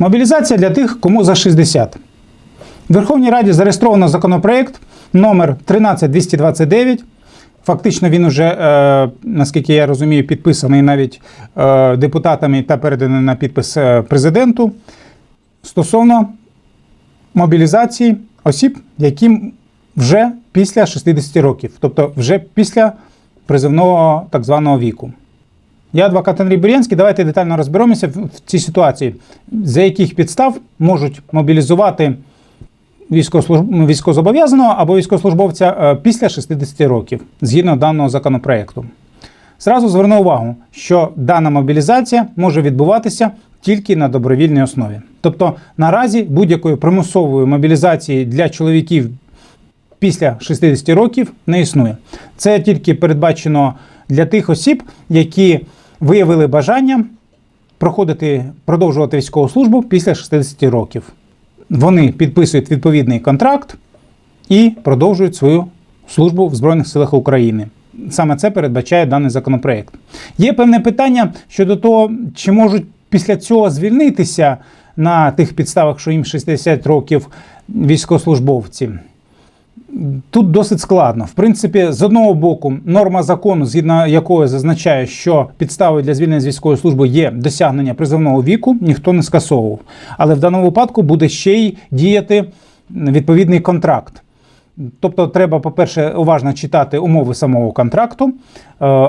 Мобілізація для тих, кому за 60. В Верховній Раді зареєстровано законопроект номер 13229. Фактично він уже, е, наскільки я розумію, підписаний навіть е, депутатами та переданий на підпис е, президенту стосовно мобілізації осіб, яким вже після 60 років, тобто вже після призивного так званого віку. Я адвокат Андрій Бурянський. Давайте детально розберемося в цій ситуації, за яких підстав можуть мобілізувати ну, військовозобов'язаного або військовослужбовця е, після 60 років згідно даного законопроекту. Зразу зверну увагу, що дана мобілізація може відбуватися тільки на добровільній основі. Тобто наразі будь-якої примусової мобілізації для чоловіків після 60 років не існує. Це тільки передбачено для тих осіб, які виявили бажання проходити, продовжувати військову службу після 60 років. Вони підписують відповідний контракт і продовжують свою службу в Збройних силах України. Саме це передбачає даний законопроект. Є певне питання щодо того, чи можуть після цього звільнитися на тих підставах, що їм 60 років військовослужбовці. Тут досить складно. В принципі, з одного боку, норма закону, згідно якої зазначає, що підставою для звільнення з військової служби є досягнення призовного віку, ніхто не скасовував. Але в даному випадку буде ще й діяти відповідний контракт. Тобто, треба, по-перше, уважно читати умови самого контракту. Е,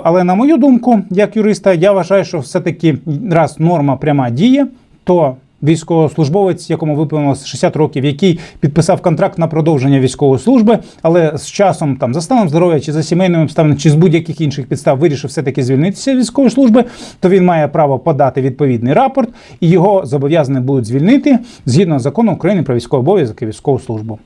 Але на мою думку, як юриста, я вважаю, що все-таки раз норма пряма діє, то військовослужбовець, якому виповнилось 60 років, який підписав контракт на продовження військової служби, але з часом там за станом здоров'я чи за сімейними обставинами, чи з будь-яких інших підстав вирішив все-таки звільнитися з військової служби, то він має право подати відповідний рапорт, і його зобов'язані будуть звільнити згідно закону України про військовий обов'язок і військову службу.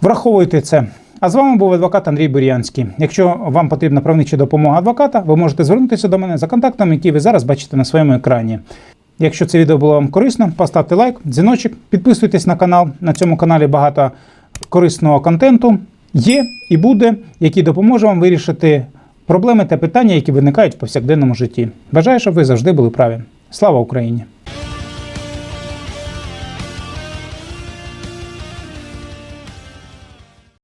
Враховуйте це. А з вами був адвокат Андрій Бурянський. Якщо вам потрібна правнича допомога адвоката, ви можете звернутися до мене за контактами, які ви зараз бачите на своєму екрані. Якщо це відео було вам корисно, поставте лайк, дзвіночок, підписуйтесь на канал. На цьому каналі багато корисного контенту є і буде, який допоможе вам вирішити проблеми та питання, які виникають в повсякденному житті. Бажаю, щоб ви завжди були праві. Слава Україні!